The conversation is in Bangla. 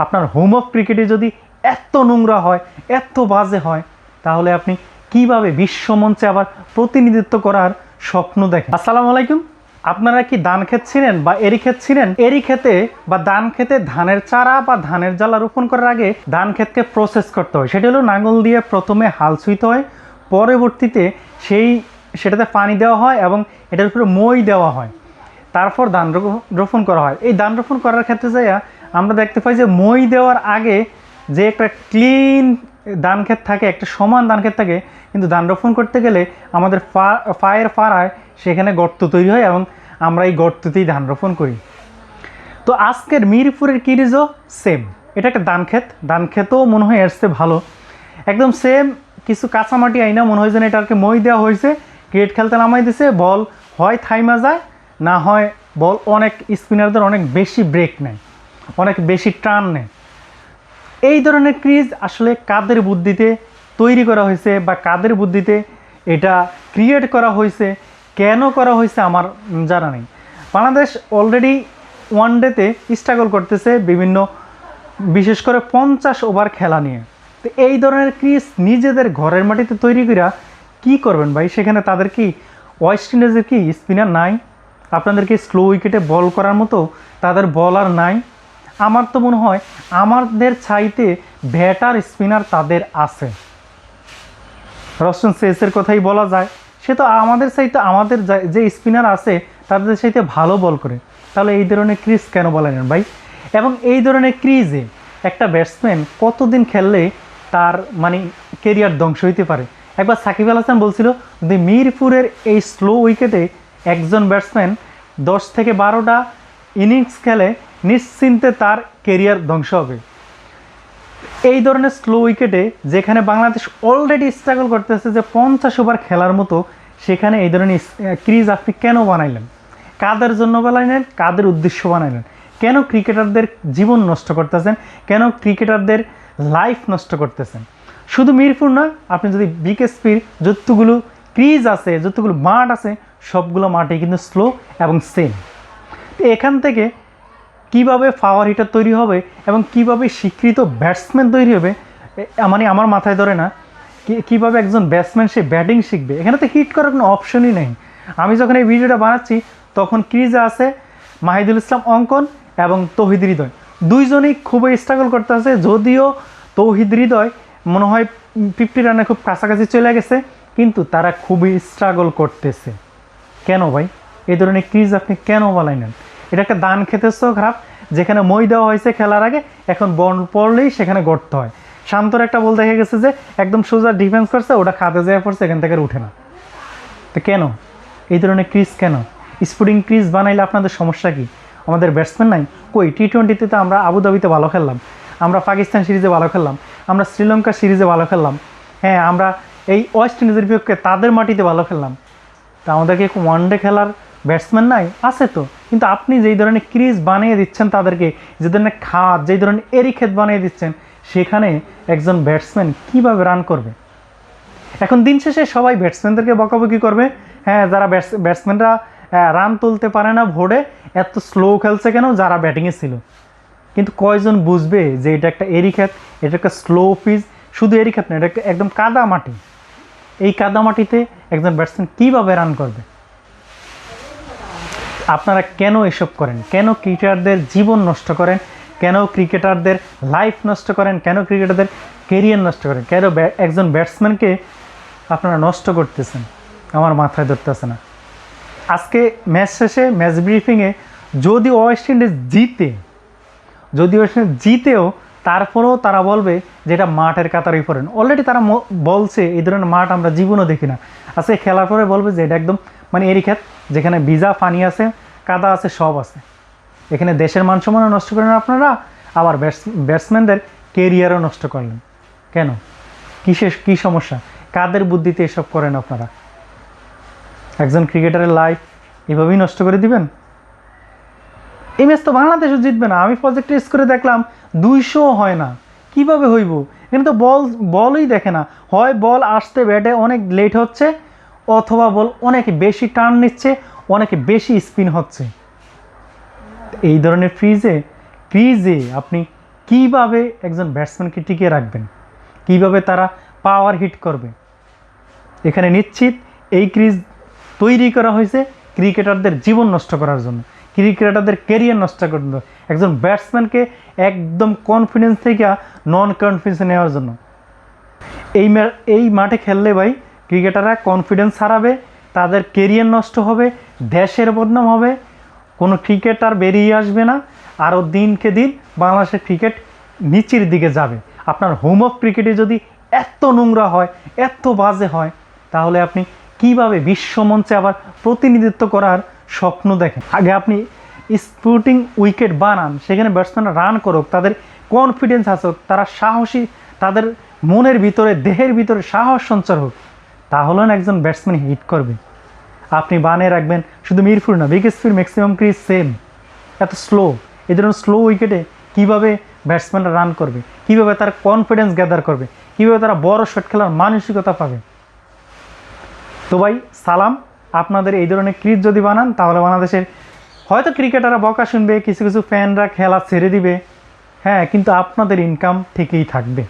আপনার হোম অফ ক্রিকেটে যদি এত নোংরা হয়, এত বাজে হয়, তাহলে আপনি কীভাবে বিশ্বমঞ্চে আবার প্রতিনিধিত্ব করার স্বপ্ন দেখেন? আসসালামু আলাইকুম। আপনারা কি ধান ক্ষেত ছিলেন বা এরি ক্ষেত ছিলেন? এরি ক্ষেতে বা ধান খেতে ধানের চারা বা ধানের জ্বালা রোপণ করার আগে ধান ক্ষেতকে প্রসেস করতে হয়। সেটা হলো নাঙল দিয়ে প্রথমে হাল ছুঁইতে হয়, পরবর্তীতে সেই সেটাতে পানি দেওয়া হয় এবং এটার উপরে মই দেওয়া হয়। তারপর ধান রোপ- রোপণ করা হয়। এই ধান রোপণ করার ক্ষেত্রে যাইয়া আমরা দেখতে পাই যে মই দেওয়ার আগে যে একটা ক্লিন ধান ক্ষেত থাকে, একটা সমান ধান ক্ষেত থাকে, কিন্তু ধান রোপণ করতে গেলে আমাদের পা- পায়ের পাড়ায় সেখানে গর্ত তৈরি হয় এবং আমরা এই গর্ততেই ধান রোপণ করি। তো আজকের মিরপুরের কিরিজও সেম। এটা একটা ধান ক্ষেত ধান ক্ষেতও মনে হয় এসছে ভালো। একদম সেম, কিছু কাঁচামাটি আইনা মনে হয় যেন এটাকে মই দেওয়া হয়েছে। ক্রিকেট খেলতে নামাই দিছে, বল হয় থাইমা যায়, না হয় বল অনেক স্পিনারদের অনেক বেশি ব্রেক নেয়। অনেক বেশি টান নেয়। এই ধরনের ক্রিজ আসলে কাদের বুদ্ধিতে তৈরি করা হয়েছে বা কাদের বুদ্ধিতে এটা ক্রিয়েট করা হয়েছে, কেন করা হয়েছে আমার জানা নেই। বাংলাদেশ অলরেডি ওয়ান ডেতে স্ট্রাগল করতেছে বিভিন্ন, বিশেষ করে পঞ্চাশ ওভার খেলা নিয়ে। তো এই ধরনের ক্রিজ নিজেদের ঘরের মাটিতে তৈরি করা কি করবেন ভাই? সেখানে তাদের কি ওয়েস্ট ইন্ডিজের কি স্পিনার নাই? আপনাদেরকে স্লো উইকেটে বল করার মতো তাদের বলার নাই? আমার তো মনে হয় আমাদের চাইতে ব্যাটার স্পিনার তাদের আছে। রস্টন সেসের কথাই বলা যায়। সে তো আমাদের চাইতে, আমাদের যে স্পিনার আছে, তাদের চাইতে ভালো বল করে। তাহলে এই ধরনের ক্রিজ কেন বলেন ভাই? এবং এই ধরনের ক্রিজে একটা ব্যাটসম্যান কতদিন খেললে তার মানে কেরিয়ার ধ্বংস হইতে পারে? একবার সাকিব আল হাসান বলছিল যে মিরপুরের এই স্লো উইকেটে একজন ব্যাটসম্যান দশ থেকে বারোটা ইনিংস খেলে নিশ্চিন্তে তার কেরিয়ার ধ্বংস হবে। এই ধরনের স্লো উইকেটে যেখানে বাংলাদেশ অলরেডি স্ট্রাগল করতেছে যে পঞ্চাশ ওভার খেলার মতো, সেখানে এই ধরনের ক্রিজ আপনি কেন বানাইলেন? কাদের জন্য বানাইলেন? কাদের উদ্দেশ্য বানাইলেন? কেন ক্রিকেটারদের জীবন নষ্ট করতেছেন? কেন ক্রিকেটারদের লাইফ নষ্ট করতেছেন? শুধু মিরপুর না আপনি যদি বিকেএসপির যতগুলো ক্রিজ আছে, যতগুলো মাঠ আছে, সবগুলো মাঠে কিন্তু স্লো এবং সেম তো এখান থেকে কীভাবে পাওয়ার হিটার তৈরি হবে এবং কীভাবে স্বীকৃত ব্যাটসম্যান তৈরি হবে মানে আমার মাথায় ধরে না কীভাবে একজন ব্যাটসম্যান সে ব্যাটিং শিখবে, এখানে তো হিট করার কোনো অপশনই নেই। আমি যখন এই ভিডিওটা বানাচ্ছি, তখন ক্রিজে আছে মাহিদুল ইসলাম অঙ্কন এবং তৌহিদ হৃদয়। দুইজনেই খুবই স্ট্রাগল করতে আছে, যদিও তৌহিদ হৃদয় মনে হয় ফিফটি রানে খুব কাছাকাছি চলে গেছে, কিন্তু তারা খুবই স্ট্রাগল করতেছে। কেন ভাই? এই ধরনের ক্রিজ আপনি কেন বানাইলেন? এটা একটা দান খেতেছেও খারাপ যেখানে মই দেওয়া হয়েছে খেলার আগে, এখন বল পড়লেই সেখানে গড়তে হয়। শান্তর একটা বল দেখে গেছে যে, একদম সোজা ডিফেন্স করছে, ওটা খাতে যায় পড়ছে, এখান থেকে উঠে না। তো কেন? এই ধরনের ক্রিজ কেন? স্পুডিং ক্রিজ বানাইলে আপনাদের সমস্যা কি? আমাদের ব্যাটসম্যান নাই। কই টি টোয়েন্টিতে তো আমরা আবুধাবিতে ভালো খেললাম। আমরা পাকিস্তান সিরিজে ভালো খেললাম। আমরা শ্রীলঙ্কা সিরিজে ভালো খেললাম। হ্যাঁ আমরা এই ওয়েস্ট ইন্ডিজের বিপক্ষে তাদের মাটিতে ভালো খেললাম। তা আমাদেরকে ওয়ান ডে খেলার ব্যাটসম্যান নাই? আছে তো। কিন্তু আপনি যেই ধরনের ক্রিজ বানিয়ে দিচ্ছেন তাদেরকে, যে ধরনের খাত যেই ধরনের এরি ক্ষেত বানিয়ে দিচ্ছেন, সেখানে একজন ব্যাটসম্যান কীভাবে রান করবে? এখন দিন শেষে সবাই ব্যাটসম্যানদেরকে বকাবকি করবে। হ্যাঁ যারা ব্যাটস ব্যাটসম্যানরা রান তুলতে পারে না ভোরে, এত স্লো খেলছে কেন? যারা ব্যাটিংয়ে ছিল। কিন্তু কয়জন বুঝবে যে এটা একটা এরি ক্ষেত, এটা একটা স্লো পিচ শুধু এরি ক্ষেত না, এটা একদম কাদা মাটি। এই কাদা মাটিতে একজন ব্যাটসম্যান কীভাবে রান করবে? আপনারা কেন এসব করেন? কেন ক্রিকেটারদের জীবন নষ্ট করেন? কেন ক্রিকেটারদের লাইফ নষ্ট করেন? কেন ক্রিকেটারদের কেরিয়ার নষ্ট করেন? কেন একজন ব্যাটসম্যানকে আপনারা নষ্ট করতেছেন? আমার মাথায় ধরতেছে না। আজকে ম্যাচ শেষে ম্যাচ ব্রিফিংয়ে যদি ওয়েস্ট ইন্ডিজ জিতে, যদি ওয়েস্ট ইন্ডিজ জিতেও, তারপরেও তারা বলবে যে এটা মাঠের কাতারই পড়েন অলরেডি তারা বলছে, এই ধরনের মাঠ আমরা জীবনও দেখি না। আজকে খেলার পরে বলবে যে এটা একদম মানে এরই ক্ষেত যেখানে ভিজা পানি আছে, কাদা আছে, সব আছে। এখানে দেশের মান সম্মানও নষ্ট করেন আপনারা, আবার ব্যাটস ব্যাটসম্যানদের কেরিয়ারও নষ্ট করলেন। কেন? কিসের কী সমস্যা? কাদের বুদ্ধিতে এসব করেন আপনারা? একজন ক্রিকেটারের লাইফ এভাবেই নষ্ট করে দিবেন? এই ম্যাচ তো বাংলাদেশও জিতবে না। আমি প্রজেক্ট টেস্ট করে দেখলাম, দুইশো হয় না। কীভাবে হইব? এখানে তো বল বলই দেখে না। হয় বল আসতে ব্যাটে অনেক লেট হচ্ছে অথবা বল, অনেক বেশি টার্ন নিচ্ছে, অনেক বেশি স্পিন হচ্ছে। এই ধরনের ফ্রিজে ক্রিজে আপনি কীভাবে একজন ব্যাটসম্যানকে টিকিয়ে রাখবেন? কীভাবে তারা পাওয়ার হিট করবে? এখানে নিশ্চিত এই ক্রিজ তৈরি করা হয়েছে ক্রিকেটারদের জীবন নষ্ট করার জন্য, ক্রিকেটারদের কেরিয়ার নষ্ট করার জন্য, একজন ব্যাটসম্যানকে একদম কনফিডেন্স থেকে নন কনফিডেন্স নেওয়ার জন্য। এই এই মাঠে খেললে ভাই ক্রিকেটাররা কনফিডেন্স হারাবে, তাদের কেরিয়ার নষ্ট হবে, দেশের বদনাম হবে, কোনো ক্রিকেটার বেরিয়ে আসবে না, আরও দিনকে দিন বাংলাদেশের ক্রিকেট নিচের দিকে যাবে। আপনার হোম অফ ক্রিকেটে যদি এত নোংরা হয়, এত বাজে হয়, তাহলে আপনি কীভাবে বিশ্বমঞ্চে আবার প্রতিনিধিত্ব করার স্বপ্ন দেখেন? আগে আপনি স্পুটিং উইকেট বানান, সেখানে ব্যাটসম্যানরা রান করুক, তাদের কনফিডেন্স আসুক তারা সাহসী, তাদের মনের ভিতরে, দেহের ভিতরে সাহস সঞ্চার হোক। তাহলে না একজন ব্যাটসম্যান হিট করবে। আপনি বানিয়ে রাখবেন, শুধু মিরপুর না big speed maximum crease same এত স্লো এই ধরনের স্লো উইকেটে কীভাবে ব্যাটসম্যানরা রান করবে? কীভাবে তার কনফিডেন্স গ্যাদার করবে? কীভাবে তারা বড় শট খেলার মানসিকতা পাবে? তো ভাই, সালাম। আপনাদের এই ধরনের ক্রিজ যদি বানান, তাহলে বাংলাদেশের হয়তো ক্রিকেটাররা বকা শুনবে, কিছু কিছু ফ্যানরা খেলা ছেড়ে দিবে। হ্যাঁ কিন্তু আপনাদের ইনকাম ঠিকই থাকবে।